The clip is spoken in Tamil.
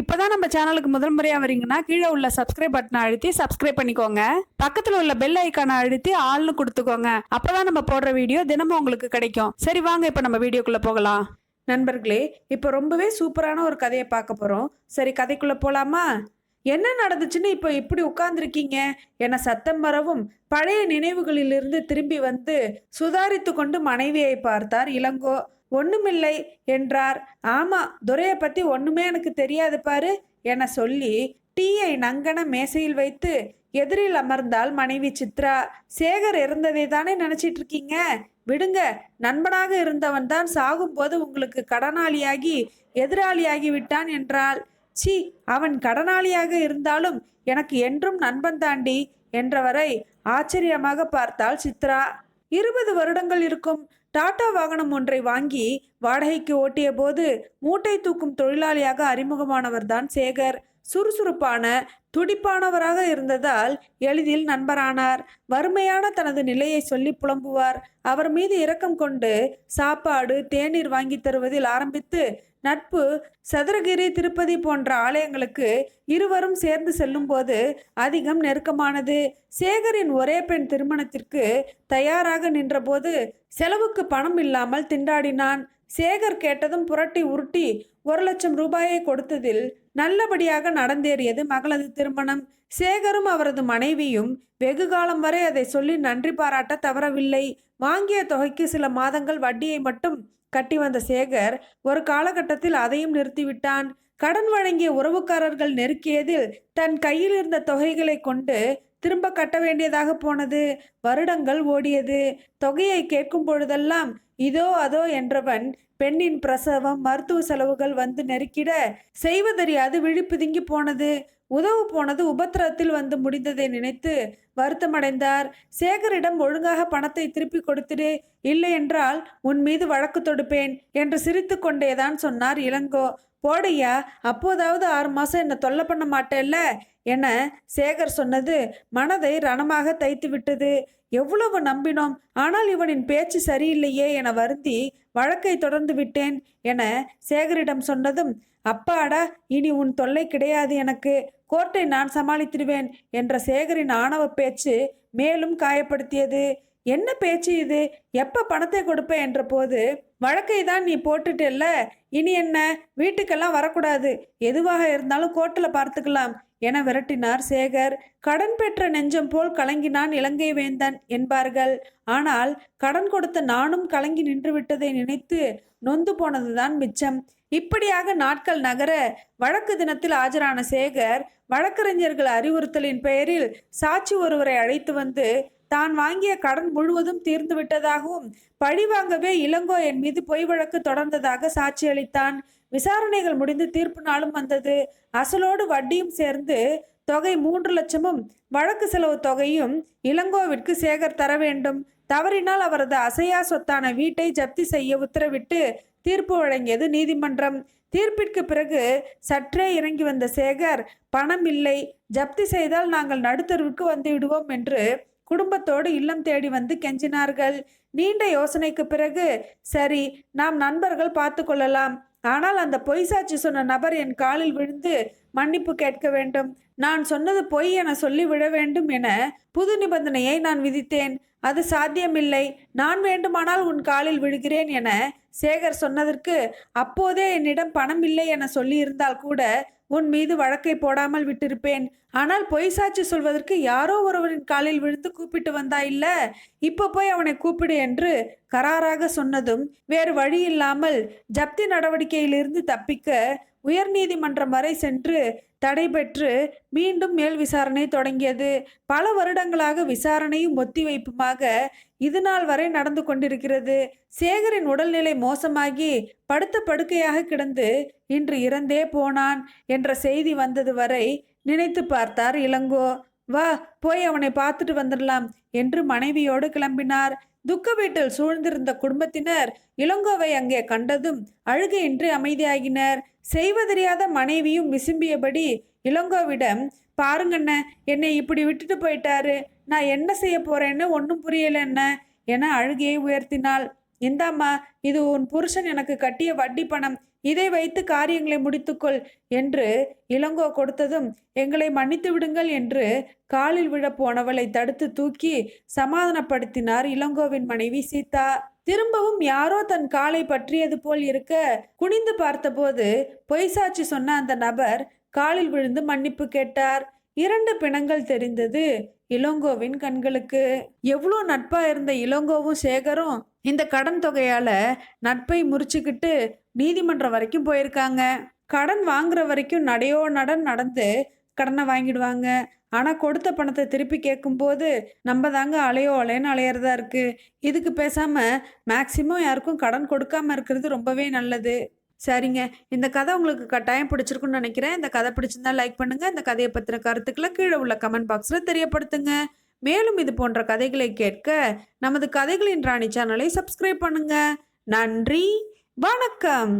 இப்போதான் நம்ம சேனலுக்கு முதல் முறையாக வரீங்கன்னா கீழே உள்ள சப்ஸ்கிரைப் பட்டனை அழுத்தி சப்ஸ்கிரைப் பண்ணிக்கோங்க. பக்கத்தில் உள்ள பெல் ஐக்கானை அழுத்தி ஆள்னு கொடுத்துக்கோங்க. அப்போதான் நம்ம போடுற வீடியோ தினமும் உங்களுக்கு கிடைக்கும். சரி வாங்க இப்போ நம்ம வீடியோக்குள்ளே போகலாம். நண்பர்களே இப்போ ரொம்பவே சூப்பரான ஒரு கதையை பார்க்க போகிறோம் சரி கதைக்குள்ளே போகலாமா என்ன நடந்துச்சுன்னு இப்போ இப்படி உட்கார்ந்துருக்கீங்க? என சத்தம் வரவும் பழைய நினைவுகளிலிருந்து திரும்பி வந்து சுதாரித்து கொண்டு மனைவியை பார்த்தார் இளங்கோ. ஒண்ணுமில்லை என்றார். ஆமா துரையை பத்தி ஒண்ணுமே எனக்கு தெரியாது பாரு என சொல்லி டீயை நங்கன மேசையில் வைத்து எதிரில் அமர்ந்தால் மனைவி சித்ரா. சேகர் இறந்ததை தானே நினைச்சிட்டு இருக்கீங்க? விடுங்க நண்பனாக இருந்தவன் தான் சாகும்போது உங்களுக்கு கடனாளியாகி எதிராளியாகி விட்டான் என்றாள். சி அவன் கடனாளியாக இருந்தாலும் எனக்கு என்றும் நண்பன் தாண்டி என்றவரை ஆச்சரியமாக பார்த்தாள் சித்ரா. இருபது வருடங்கள் இருக்கும் டாடா வாகனம் ஒன்றை வாங்கி வாடகைக்கு ஓட்டிய போது மூட்டை தூக்கும் தொழிலாளியாக அறிமுகமானவர்தான் சேகர். சுறுசுறுப்பான துடிப்பானவராக இருந்ததால் எளிதில் நண்பரானார். வறுமையான தனது நிலையை சொல்லி புலம்புவார். அவர் மீது இரக்கம் கொண்டு சாப்பாடு தேநீர் வாங்கி தருவதில் ஆரம்பித்து நட்பு சதுரகிரி திருப்பதி போன்ற ஆலயங்களுக்கு இருவரும் சேர்ந்து செல்லும்போது அதிகம் நெருக்கமானது. சேகரின் ஒரே பெண் திருமணத்திற்கு தயாராக நின்றபோது செலவுக்கு பணம் இல்லாமல் திண்டாடினான். சேகர் கேட்டதும் புரட்டி உருட்டி ஒரு லட்சம் ரூபாயை கொடுத்ததில் நல்லபடியாக நடந்தேறியது மகளது திருமணம். சேகரும் அவரது மனைவியும் வெகு காலம் வரை அதை சொல்லி நன்றி பாராட்ட தவறவில்லை. வாங்கிய தொகைக்கு சில மாதங்கள் வட்டியை மட்டும் கட்டி வந்த சேகர் ஒரு காலகட்டத்தில் அதையும் நிறுத்திவிட்டான். கடன் வழங்கிய உறவுக்காரர்கள் நெருக்கியதில் தன் கையில் இருந்த தொகைகளை கொண்டு திரும்ப கட்ட வேண்டியதாக போனது. வருடங்கள் ஓடியது. தொகையை கேட்கும் பொழுதெல்லாம் இதோ அதோ என்றவன் பெண்ணின் பிரசவம் மருத்துவ செலவுகள் வந்து நெருக்கிட செய்வதறியாது விழிப்புதுங்கி போனது. உதவு போனது உபத்திரத்தில் வந்து முடிந்ததை நினைத்து வருத்தமடைந்தார். சேகரிடம் ஒழுங்காக பணத்தை திருப்பி கொடுத்துடு. இல்லை என்றால் உன் மீது வழக்கு தொடுப்பேன் என்று சிரித்து கொண்டேதான் சொன்னார் இளங்கோ. போடையா அப்போதாவது ஆறு மாதம் என்னை தொல்லை பண்ண மாட்டேல்ல? என சேகர் சொன்னது மனதை ரணமாக தைத்து விட்டது. எவ்வளவு நம்பினோம் ஆனால் இவனின் பேச்சு சரியில்லையே என வருந்தி வழக்கை தொடர்ந்து விட்டேன் என சேகரிடம் சொன்னதும் அப்பாடா இனி உன் தொல்லை கிடையாது எனக்கு. கோர்ட்டை நான் சமாளித்திருவேன் என்ற சேகரின் ஆணவ பேச்சு மேலும் காயப்படுத்தியது. என்ன பேச்சு இது? எப்போ பணத்தை கொடுப்பேன் என்ற போது வழக்கை தான் நீ போட்டுட்டல்ல இனி என்ன? வீட்டுக்கெல்லாம் வரக்கூடாது. எதுவாக இருந்தாலும் கோர்ட்டில் பார்த்துக்கலாம் என விரட்டினார் சேகர். கடன் பெற்ற நெஞ்சம் போல் கலங்கினான் இலங்கை வேந்தன் என்பார்கள். ஆனால் கடன் கொடுத்த நானும் கலங்கி நின்று விட்டதை நினைத்து நொந்து போனதுதான் மிச்சம். இப்படியாக நாட்கள் நகர வழக்கு தினத்தில் ஆஜரான சேகர் வழக்கறிஞர்கள் அறிவுறுத்தலின் பெயரில் சாட்சி ஒருவரை அழைத்து வந்து தான் வாங்கிய கடன் முழுவதும் தீர்ந்து விட்டதாகவும் பழிவாங்கவே இளங்கோ என் மீது பொய் வழக்கு தொடர்ந்ததாக சாட்சியளித்தான் விசாரணைகள் முடிந்து தீர்ப்பு நாளும் வந்தது. அசலோடு வட்டியும் சேர்ந்து தொகை மூன்று லட்சமும் வழக்கு செலவு தொகையும் இளங்கோவிற்கு சேகர் தர வேண்டும். தவறினால் அவரது அசையா சொத்தான வீட்டை ஜப்தி செய்ய உத்தரவிட்டு தீர்ப்பு வழங்கியது நீதிமன்றம். தீர்ப்பிற்கு பிறகு சற்றே இறங்கி வந்த சேகர் பணம் இல்லை ஜப்தி செய்தால் நாங்கள் நடுத்தருவுக்கு வந்து விடுவோம் என்று குடும்பத்தோடு இல்லம் தேடி வந்து கெஞ்சினார்கள். நீண்ட யோசனைக்கு பிறகு சரி நாம் நண்பர்கள் பார்த்து கொள்ளலாம். ஆனால் அந்த பொய் சாட்சி சொன்ன நபர் என் காலில் விழுந்து மன்னிப்பு கேட்க வேண்டும். நான் சொன்னது பொய் என சொல்லி விழ வேண்டும் என புது நிபந்தனையை நான் விதித்தேன். அது சாத்தியமில்லை. நான் வேண்டுமானால் உன் காலில் விழுகிறேன் என சேகர் சொன்னதற்கு அப்போதே என்னிடம் பணம் இல்லை என சொல்லியிருந்தால் கூட உன் மீது வழக்கை போடாமல் விட்டிருப்பேன். ஆனால் பொய் சாட்சி சொல்வதற்கு யாரோ ஒருவரின் காலில் விழுந்து கூப்பிட்டு வந்தா இல்ல? இப்போ போய் அவனை கூப்பிடு என்று கராராக சொன்னதும் வேறு வழி இல்லாமல் ஜப்தி நடவடிக்கையிலிருந்து தப்பிக்க உயர்நீதிமன்றம் வரை சென்று தடை பெற்று மீண்டும் மேல் விசாரணை தொடங்கியது. பல வருடங்களாக விசாரணையும் ஒத்திவைப்புமாக இது நாள் வரை நடந்து கொண்டிருக்கிறது. சேகரின் உடல்நிலை மோசமாகி படுத்த படுக்கையாக கிடந்து இன்று இறந்தே போனான் என்ற செய்தி வந்தது வரை நினைத்து பார்த்தார் இளங்கோ. வா போய் அவனை பார்த்துட்டு வந்துடலாம் என்று மனைவியோடு கிளம்பினார். துக்க வீட்டில் சூழ்ந்திருந்த குடும்பத்தினர் இளங்கோவை அங்கே கண்டதும் அழுகையின்றி அமைதியாகினர். செய்வதறியாத மனைவியும் விசும்பியபடி இளங்கோவிடம் பாருங்கண்ண என்னை இப்படி விட்டுட்டு போயிட்டாரு. நான் என்ன செய்ய போறேன்னு ஒன்றும் புரியல என்ன என அழுகையை உயர்த்தினாள். இந்தாம்மா இது உன் புருஷன் எனக்கு கட்டிய வட்டி பணம். இதை வைத்து காரியங்களை முடித்துக்கொள் என்று இளங்கோ கொடுத்ததும் எங்களை மன்னித்து விடுங்கள் என்று காலில் விழப் போனவளை தடுத்து தூக்கி சமாதானப்படுத்தினார் இளங்கோவின் மனைவி சீதா. திரும்பவும் யாரோ தன் காலை பற்றியது போல் இருக்க குனிந்து பார்த்தபோது பொய்சாட்சி சொன்ன அந்த நபர் காலில் விழுந்து மன்னிப்பு கேட்டார். இரண்டு பிணங்கள் தெரிந்தது இளங்கோவின் கண்களுக்கு. எவ்வளோ நட்பா இருந்த இளங்கோவும் சேகரும் இந்த கடன் தொகையால் நட்பை முறிச்சுக்கிட்டு நீதிமன்றம் வரைக்கும் போயிருக்காங்க. கடன் வாங்குற வரைக்கும் நடையோ நடன் நடந்து கடனை வாங்கிடுவாங்க. ஆனால் கொடுத்த பணத்தை திருப்பி கேட்கும்போது நம்ம தாங்க அலையோ அலையன்னு அலையிறதா இருக்குது இதுக்கு பேசாமல் மேக்சிமம் யாருக்கும் கடன் கொடுக்காம இருக்கிறது ரொம்பவே நல்லது. சரிங்க. இந்த கதை உங்களுக்கு கட்டாயம் பிடிச்சிருக்குன்னு நினைக்கிறேன். இந்த கதை பிடிச்சிருந்தா லைக் பண்ணுங்கள் இந்த கதையை பற்றின கருத்துக்களை கீழே உள்ள கமெண்ட் பாக்ஸில் தெரியப்படுத்துங்க. மேலும் இது போன்ற கதைகளை கேட்க நமது கதைகளின் ராணி சேனலை சப்ஸ்கிரைப் பண்ணுங்க. நன்றி. வணக்கம்.